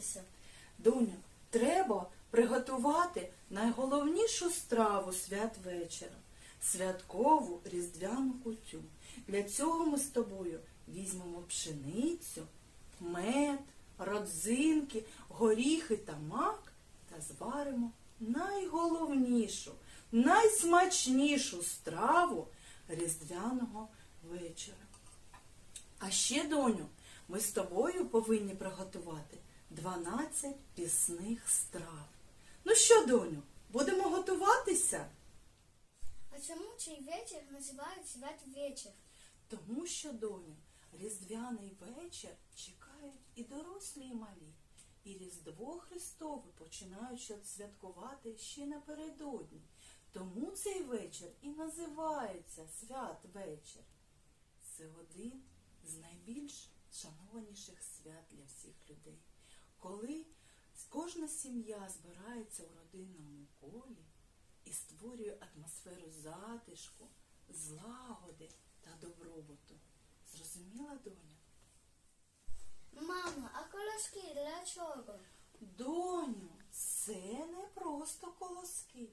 готуватися? Доню, треба приготувати найголовнішу страву святвечора святкову різдвяну кутю. Для цього ми з тобою візьмемо пшеницю, мед, родзинки, горіхи та мак та зваримо найголовнішу, найсмачнішу страву різдвяного вечора. А ще, доню, ми з тобою повинні приготувати 12 пісних страв. Ну що, доню, будемо готуватися? А чому цей вечір називають святвечір? Тому що, доню, різдвяний вечір чекають і дорослі, і малі. І Різдво Христове починають святкувати ще напередодні. Тому цей вечір і називається святвечір. Це один з найбільш шанованіших свят для всіх людей. Коли кожна сім'я збирається у родинному колі і створює атмосферу затишку, злагоди та добробуту. Зрозуміла, доня? Мамо, а колоски для чого? Доню, це не просто колоски.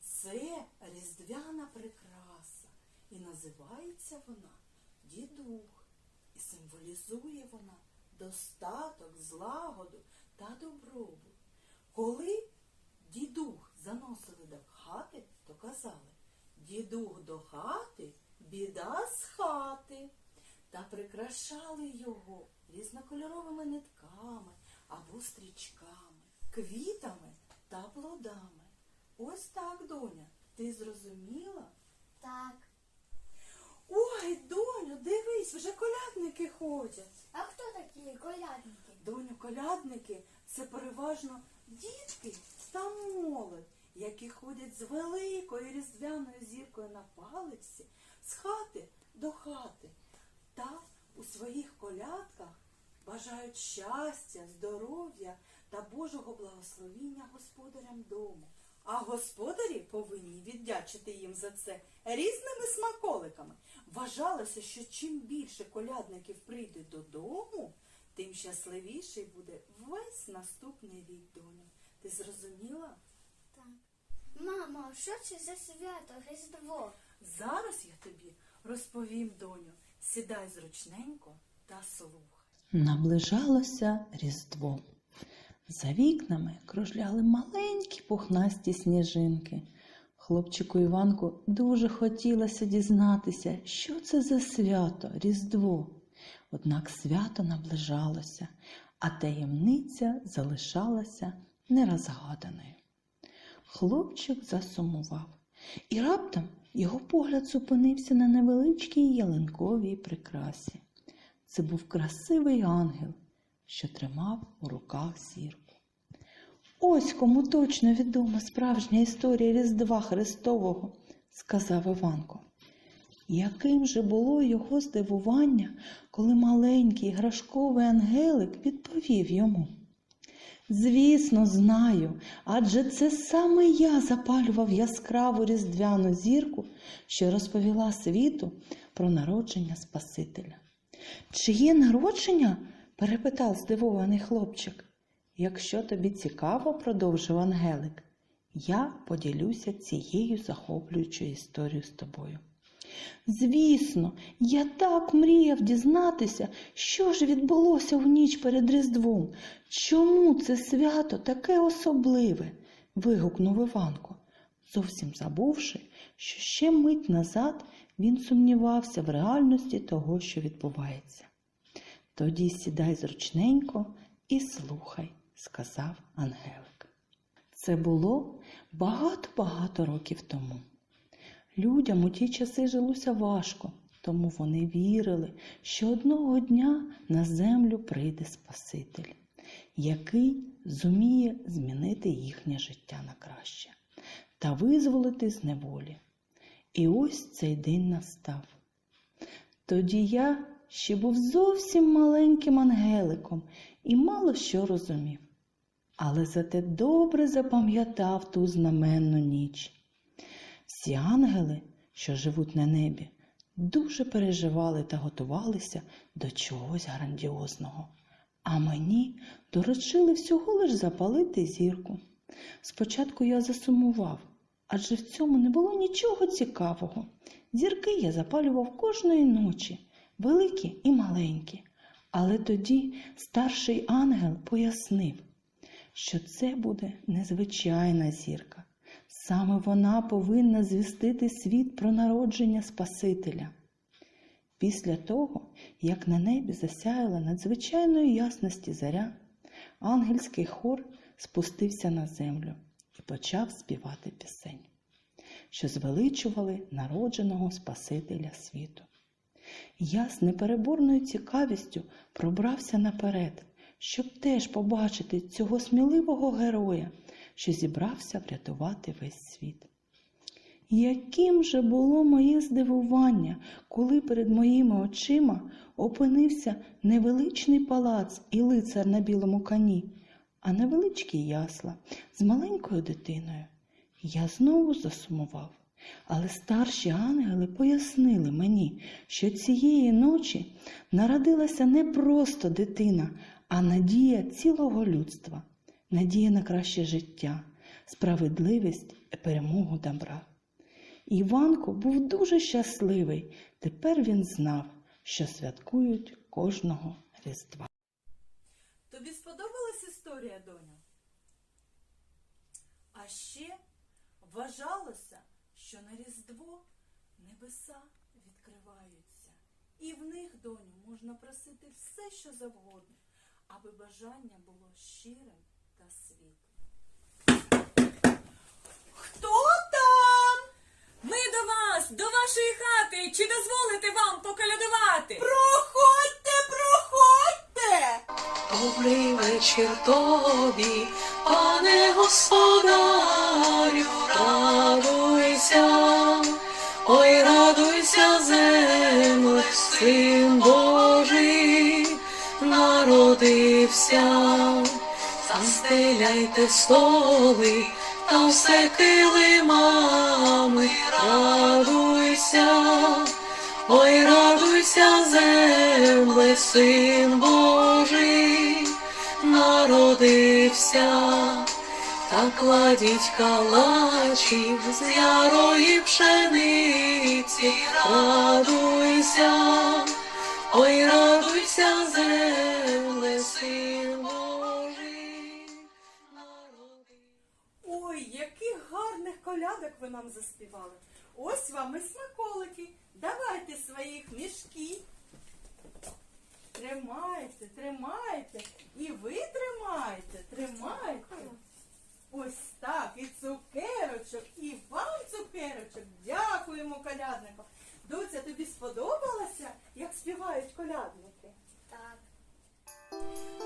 Це різдвяна прикраса. І називається вона дідух. І символізує вона достаток, злагоду та добробут. Коли дідух заносили до хати, то казали дідух до хати, біда з хати. Та прикрашали його різнокольоровими нитками або стрічками, квітами та плодами. Ось так, доня, ти зрозуміла? Так. Ой, доню, дивись, вже колядники ходять. А хто такі колядники? Доню, колядники це переважно дітки та молодь, які ходять з великою різдвяною зіркою на палиці з хати до хати та у своїх колядках бажають щастя, здоров'я та Божого благословіння господарям дому. А господарі повинні віддячити їм за це різними смаколиками. Вважалося, що чим більше колядників прийде додому, тим щасливіший буде весь наступний рік, доню. Ти зрозуміла? Так. Мамо, що це за свято Різдво? Зараз я тобі розповім, доню. Сідай зручненько та слухай. Наближалося Різдво. За вікнами кружляли маленькі пухнасті сніжинки. Хлопчику Іванку дуже хотілося дізнатися, що це за свято Різдво. Однак свято наближалося, а таємниця залишалася нерозгаданою. Хлопчик засумував, і раптом його погляд зупинився на невеличкій ялинковій прикрасі. Це був красивий ангел, що тримав у руках зірку. Ось кому точно відома справжня історія Різдва Христового, сказав Іванко. Яким же було його здивування, коли маленький грашковий ангелик відповів йому. Звісно, знаю, адже це саме я запалював яскраву різдвяну зірку, що розповіла світу про народження Спасителя. Чиє народження? перепитав здивований хлопчик. Якщо тобі цікаво, продовжив Ангелик, я поділюся цією захоплюючою історією з тобою. Звісно, я так мріяв дізнатися, що ж відбулося в ніч перед Різдвом. Чому це свято таке особливе? вигукнув Іванко, зовсім забувши, що ще мить назад він сумнівався в реальності того, що відбувається. Тоді сідай зручненько і слухай, сказав Ангелик. Це було багато-багато років тому. Людям у ті часи жилося важко, тому вони вірили, що одного дня на землю прийде Спаситель, який зуміє змінити їхнє життя на краще та визволити з неволі. І ось цей день настав. Тоді я ще був зовсім маленьким ангеликом і мало що розумів, але зате добре запам'ятав ту знаменну ніч. Всі ангели, що живуть на небі, дуже переживали та готувалися до чогось грандіозного. А мені доручили всього лиш запалити зірку. Спочатку я засумував, адже в цьому не було нічого цікавого. Зірки я запалював кожної ночі, великі і маленькі. Але тоді старший ангел пояснив, що це буде незвичайна зірка. Саме вона повинна звістити світ про народження Спасителя. Після того, як на небі засяяла надзвичайної ясності заря, ангельський хор спустився на землю і почав співати пісень, що звеличували народженого Спасителя світу. Я з непереборною цікавістю пробрався наперед, щоб теж побачити цього сміливого героя, що зібрався врятувати весь світ. Яким же було моє здивування, коли перед моїми очима опинився невеличний палац і лицар на білому коні, а невеличкі ясла з маленькою дитиною. Я знову засумував, але старші ангели пояснили мені, що цієї ночі народилася не просто дитина, а надія цілого людства, надія на краще життя, справедливість і перемогу добра. Іванко був дуже щасливий. Тепер він знав, що святкують кожного Різдва. Тобі сподобалась історія, доню? А ще вважалося, що на Різдво небеса відкриваються, і в них, доню, можна просити все, що завгодно, аби бажання було щирим та світлим. Хто там? Ми до вас, до вашої хати. Чи дозволите вам поколядувати? Проходьте, проходьте! Добрий вечір тобі, пане господарю, радуйся, ой, радуйся, земле, син Божий, народився, застеляйте столи, та все килимами, радуйся. Ой, радуйся, земле, син Божий, народився, та кладіть калачів з ярої пшениці, радуйся, ой, радуйся, земле, син колядок ви нам заспівали. Ось вам і смаколики. Давайте своїх мішки. Тримайте, тримайте. І ви тримайте, тримайте. Ось так, і цукерочок, і вам цукерочок. Дякуємо колядникам. Доця, тобі сподобалося, як співають колядники? Так.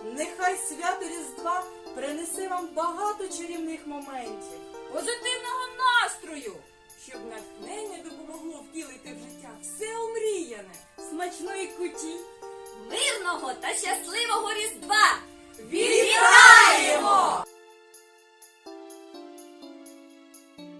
Нехай свято Різдва принесе вам багато чарівних моментів. Позитивного настрою, щоб натхнення допомогло втілити в життя все омріяне, смачної куті, мирного та щасливого різдва. Вітаємо!